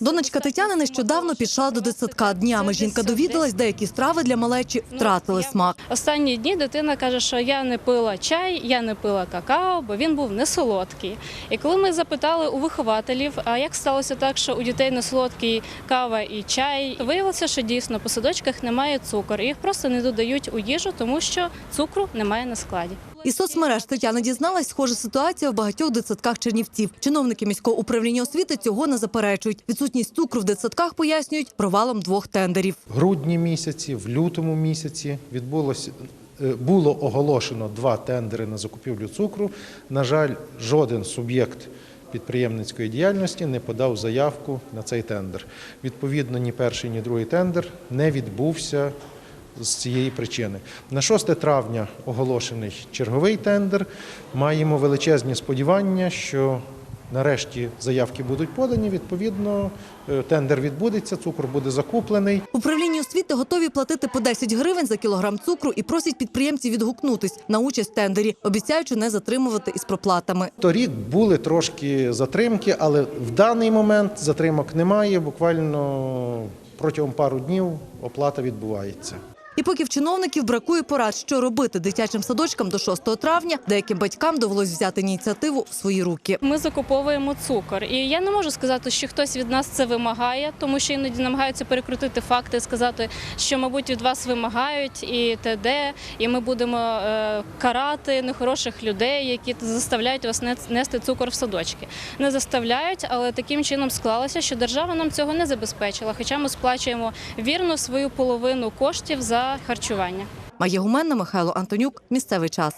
Донечка Тетяни нещодавно пішла до дитсадка днями. Жінка довідалась, деякі страви для малечі втратили смак. Останні дні дитина каже, що я не пила чай, я не пила какао, бо він був не солодкий. І коли ми запитали у вихователів, а як сталося так, що у дітей не солодкий кава і чай, виявилося, що дійсно по садочках немає цукор. Їх просто не додають у їжу, тому що цукру немає на складі. Із соцмереж Тетяна дізналась, схожа ситуація в багатьох дитсадках Чернівців. Чиновники міського управління освіти цього не заперечують. Відсутність цукру в дитсадках пояснюють провалом двох тендерів. В грудні місяці, в лютому місяці відбулося. е, Було оголошено два тендери на закупівлю цукру. На жаль, жоден суб'єкт підприємницької діяльності не подав заявку на цей тендер. Відповідно, ні перший, ні другий тендер не відбувся з цієї причини. На 6 травня оголошений черговий тендер. Маємо величезні сподівання, що нарешті заявки будуть подані. Відповідно, е, тендер відбудеться, цукор буде закуплений. В управлінні освіти готові платити по 10 гривень за кілограм цукру і просять підприємців відгукнутись на участь в тендері, обіцяючи не затримувати із проплатами. Торік були трошки затримки, але в даний момент затримок немає. Буквально протягом пару днів оплата відбувається. І поки в чиновників бракує порад, що робити дитячим садочкам до 6 травня, деяким батькам довелось взяти ініціативу в свої руки. Ми закуповуємо цукор, і я не можу сказати, що хтось від нас це вимагає, тому що іноді намагаються перекрутити факти, сказати, що мабуть від вас вимагають і т.д. і ми будемо е, карати нехороших людей, які заставляють вас нес- нести цукор в садочки. Не заставляють, але таким чином склалося, що держава нам цього не забезпечила. Хоча ми сплачуємо вірно свою половину коштів за харчування. Має гуменна Михайло Антонюк. Місцевий час.